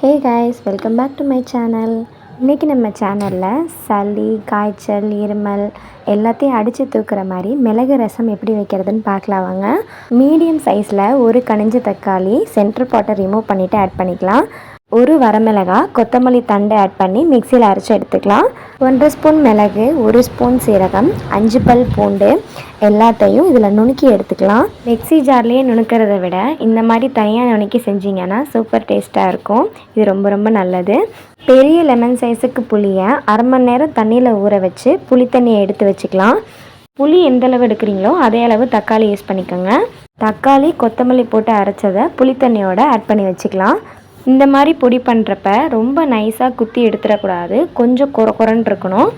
Hey guys welcome back to my channel இன்றைக்கி நம்ம சேனலில் சளி காய்ச்சல் இருமல் எல்லாத்தையும் அடித்து தூக்குற மாதிரி மிளகு ரசம் எப்படி வைக்கிறதுன்னு பார்க்கலாம் வாங்க. மீடியம் சைஸில் ஒரு கனிஞ்ச தக்காளி சென்டர் பாட்டை ரிமூவ் பண்ணிவிட்டு ஆட் பண்ணிக்கலாம். ஒரு வரமிளகா கொத்தமல்லி தண்டை ஆட் பண்ணி மிக்சியில் அரைச்சி எடுத்துக்கலாம். ஒன்றரை ஸ்பூன் மிளகு ஒரு ஸ்பூன் சீரகம் அஞ்சு பல் பூண்டு எல்லாத்தையும் இதில் நுணுக்கி எடுத்துக்கலாம். மிக்சி ஜார்லேயே நுணுக்கிறத விட இந்த மாதிரி தனியாக நுணுக்கி செஞ்சிங்கன்னா சூப்பர் டேஸ்ட்டாக இருக்கும். இது ரொம்ப ரொம்ப நல்லது. பெரிய லெமன் சைஸுக்கு புளியை அரை மணி நேரம் தண்ணியில் ஊற வச்சு புளி தண்ணியை எடுத்து வச்சுக்கலாம். புளி எந்த அளவு எடுக்கிறீங்களோ அதே அளவு தக்காளி யூஸ் பண்ணிக்கோங்க. தக்காளி கொத்தமல்லி போட்டு அரைச்சதை புளி தண்ணியோட ஆட் பண்ணி வச்சுக்கலாம். இந்த மாதிரி பொடி பண்ணுறப்ப ரொம்ப நைஸாக குத்தி எடுத்துடக்கூடாது. கொஞ்சம் குறை குறன்னு இருக்கணும்.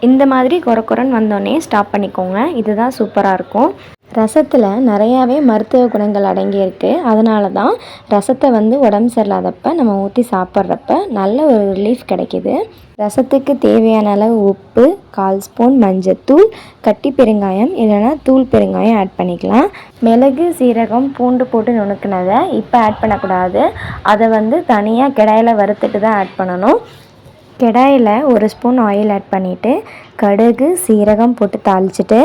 இந்த மாதிரி குறை குறன்னு வந்தோடனே ஸ்டாப் பண்ணிக்கோங்க. இதுதான் சூப்பராக இருக்கும். ரசத்தில் நிறையாவே மருத்துவ குணங்கள் அடங்கியிருக்கு. அதனால தான் ரசத்தை வந்து உடம்பு சரியில்லாதப்ப நம்ம ஊற்றி சாப்பிட்றப்ப நல்ல ஒரு ரிலீஃப் கிடைக்கிது. ரசத்துக்கு தேவையான அளவு உப்பு கால் ஸ்பூன் மஞ்சத்தூள் கட்டி பெருங்காயம் இல்லைனா தூள் பெருங்காயம் ஆட் பண்ணிக்கலாம். மிளகு சீரகம் பூண்டு போட்டு நுணுக்கினதை இப்போ ஆட் பண்ணக்கூடாது. அதை வந்து தனியாக கிடாயில் வறுத்துட்டு தான் ஆட் பண்ணணும். கிடாயில் ஒரு ஸ்பூன் ஆயில் ஆட் பண்ணிவிட்டு கடுகு சீரகம் போட்டு தாளிச்சிட்டு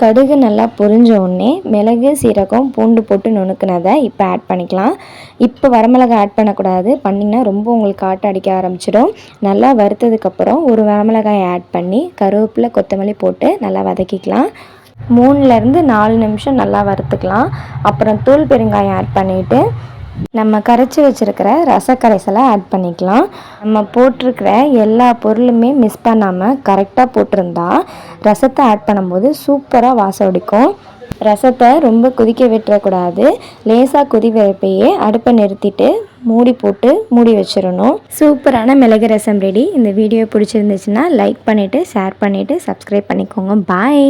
கடுகு நல்லா பொரிஞ்ச உடனே மிளகு சீரகம் பூண்டு போட்டு நுணுக்கினதை இப்போ ஆட் பண்ணிக்கலாம். இப்போ வரமிளகா ஆட் பண்ணக்கூடாது. பண்ணிங்கன்னா ரொம்ப உங்களுக்கு காட்டு அடிக்க ஆரம்பிச்சிடும். நல்லா வறுத்ததுக்கப்புறம் ஒரு வரமிளகாய் ஆட் பண்ணி கருவேப்பிலை கொத்தமல்லி போட்டு நல்லா வதக்கிக்கலாம். மூணுலேருந்து நாலு நிமிஷம் நல்லா வறுத்துக்கலாம். அப்புறம் தூள் பெருங்காயம் ஆட் பண்ணிவிட்டு நம்ம கரைச்சி வச்சுருக்கிற ரசக்கரைசலை ஆட் பண்ணிக்கலாம். நம்ம போட்டிருக்கிற எல்லா பொருளுமே மிஸ் பண்ணாமல் கரெக்டாக போட்டிருந்தா ரசத்தை ஆட் பண்ணும்போது சூப்பராக வாசம் அடிக்கும். ரசத்தை ரொம்ப கொதிக்க விட்டுறக்கூடாது. லேசாக கொதி வைப்பையே அடுப்பை நிறுத்திட்டு மூடி போட்டு மூடி வச்சிடணும். சூப்பரான மிளகு ரசம் ரெடி இந்த வீடியோ பிடிச்சிருந்துச்சுன்னா லைக் பண்ணிவிட்டு ஷேர் பண்ணிவிட்டு சப்ஸ்கிரைப் பண்ணிக்கோங்க. பாய்